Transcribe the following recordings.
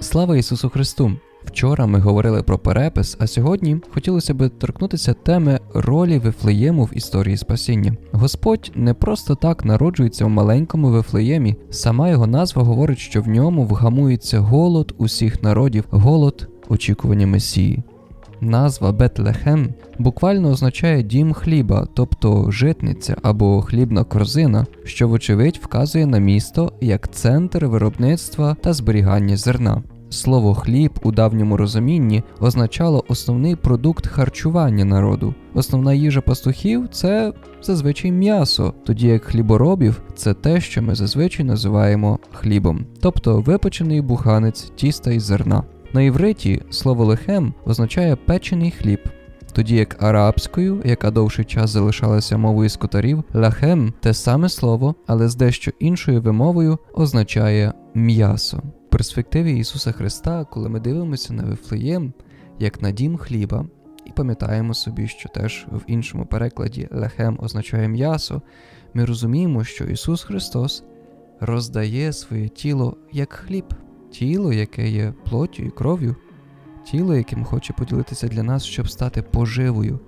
Слава Ісусу Христу! Вчора ми говорили про перепис, а сьогодні хотілося би торкнутися теми ролі Вифлеєму в історії спасіння. Господь не просто так народжується в маленькому Вифлеємі, сама його назва говорить, що в ньому вгамується голод усіх народів, голод очікування Месії. Назва Бетлехем буквально означає дім хліба, тобто житниця або хлібна корзина, що, вочевидь, вказує на місто як центр виробництва та зберігання зерна. Слово хліб у давньому розумінні означало основний продукт харчування народу. Основна їжа пастухів це зазвичай м'ясо, тоді як хліборобів це те, що ми зазвичай називаємо хлібом, тобто випечений буханець тіста із зерна. На івриті слово лехем означає печений хліб, тоді як арабською, яка довший час залишалася мовою скотарів, лахем те саме слово, але з дещо іншою вимовою означає м'ясо. В перспективі Ісуса Христа, коли ми дивимося на Вифлеєм, як на дім хліба, і пам'ятаємо собі, що теж в іншому перекладі лехем означає м'ясо, ми розуміємо, що Ісус Христос роздає своє тіло як хліб тіло, яке є плоттю і кров'ю, тіло, яким хоче поділитися для нас, щоб стати поживою,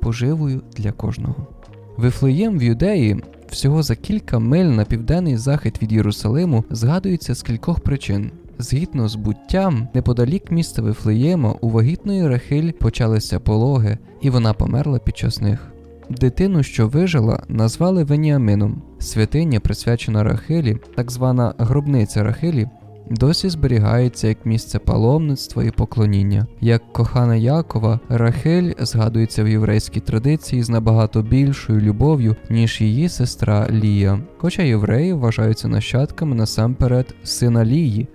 поживою для кожного. Вифлеєм в юдеї всього за кілька миль на південний захід від Єрусалиму згадується з кількох причин. Згідно з буттям, неподалік міста Вифлеєма у вагітної Рахиль почалися пологи, і вона померла під час них. Дитину, що вижила, назвали Веніамином. Святиня, присвячена Рахилі, так звана гробниця Рахилі, досі зберігається як місце паломництва і поклоніння. Як кохана Якова, Рахель згадується в єврейській традиції з набагато більшою любов'ю, ніж її сестра Лія. Хоча євреї вважаються нащадками насамперед сина Лії,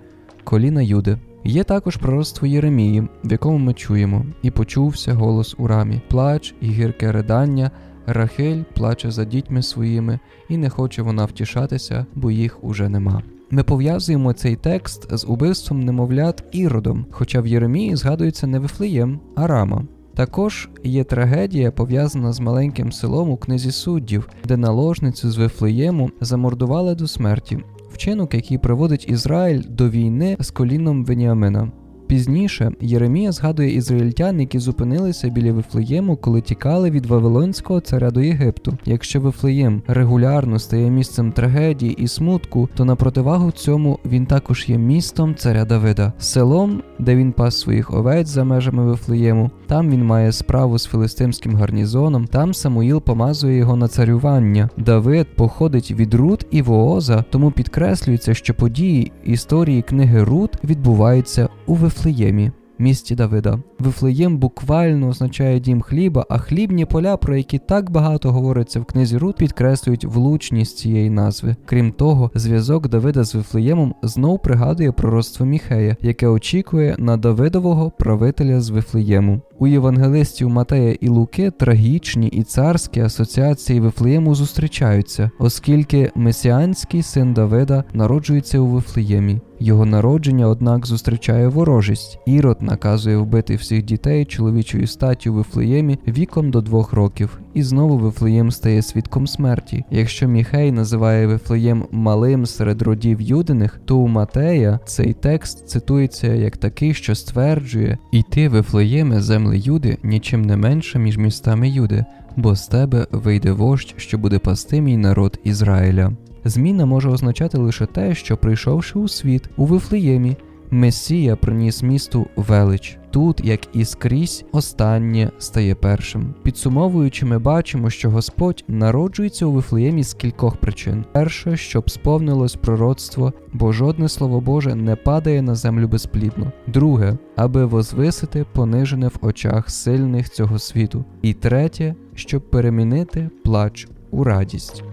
коліна Юди. Є також пророцтво Єремії, в якому ми чуємо, і почувся голос у рамі, плач і гірке ридання. Рахель плаче за дітьми своїми, і не хоче вона втішатися, бо їх уже нема. Ми пов'язуємо цей текст з убивством немовлят іродом, хоча в Єремії згадується не Вифлеєм, а Рама. Також є трагедія, пов'язана з маленьким селом у книзі суддів, де наложницю з Вифлеєму замордували до смерті, вчинок, який приводить Ізраїль до війни з коліном Веніамина. Пізніше Єремія згадує ізраїльтян, які зупинилися біля Вифлеєму, коли тікали від Вавилонського царя до Єгипту. Якщо Вифлеєм регулярно стає місцем трагедії і смутку, то на противагу цьому він також є містом царя Давида, селом, де він пас своїх овець за межами Вифлеєму. Там він має справу з филистимським гарнізоном. Там Самуїл помазує його на царювання. Давид походить від Рут і Вооза, тому підкреслюється, що події історії книги Рут відбуваються у Вифлеємі. Місті Давида. Вифлеєм буквально означає дім хліба, а хлібні поля, про які так багато говориться в книзі Рут, підкреслюють влучність цієї назви. Крім того, зв'язок Давида з Вифлеємом знов пригадує пророцтво Міхея, яке очікує на Давидового правителя з Вифлеєму. У євангелистів Матея і Луки трагічні і царські асоціації Вифлеєму зустрічаються, оскільки месіанський син Давида народжується у Вифлеємі. Його народження, однак, зустрічає ворожість. Ірод наказує вбити всіх дітей чоловічої статі у Вифлеємі віком до двох років, і знову Вифлеєм стає свідком смерті. Якщо Міхей називає Вифлеєм малим серед родів юдиних, то у Матея цей текст цитується як такий, що стверджує: І ти, Вифлеєме, земли Юди, нічим не менше між містами Юди, бо з тебе вийде вождь, що буде пасти мій народ Ізраїля. Зміна може означати лише те, що прийшовши у світ у Вифлеємі, Месія приніс місту велич. Тут, як і скрізь, останнє стає першим. Підсумовуючи, ми бачимо, що Господь народжується у Вифлеємі з кількох причин: перше, щоб сповнилось пророцтво, бо жодне слово Боже не падає на землю безплідно. Друге, аби возвисити понижене в очах сильних цього світу. І третє, щоб перемінити плач у радість.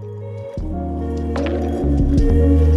Música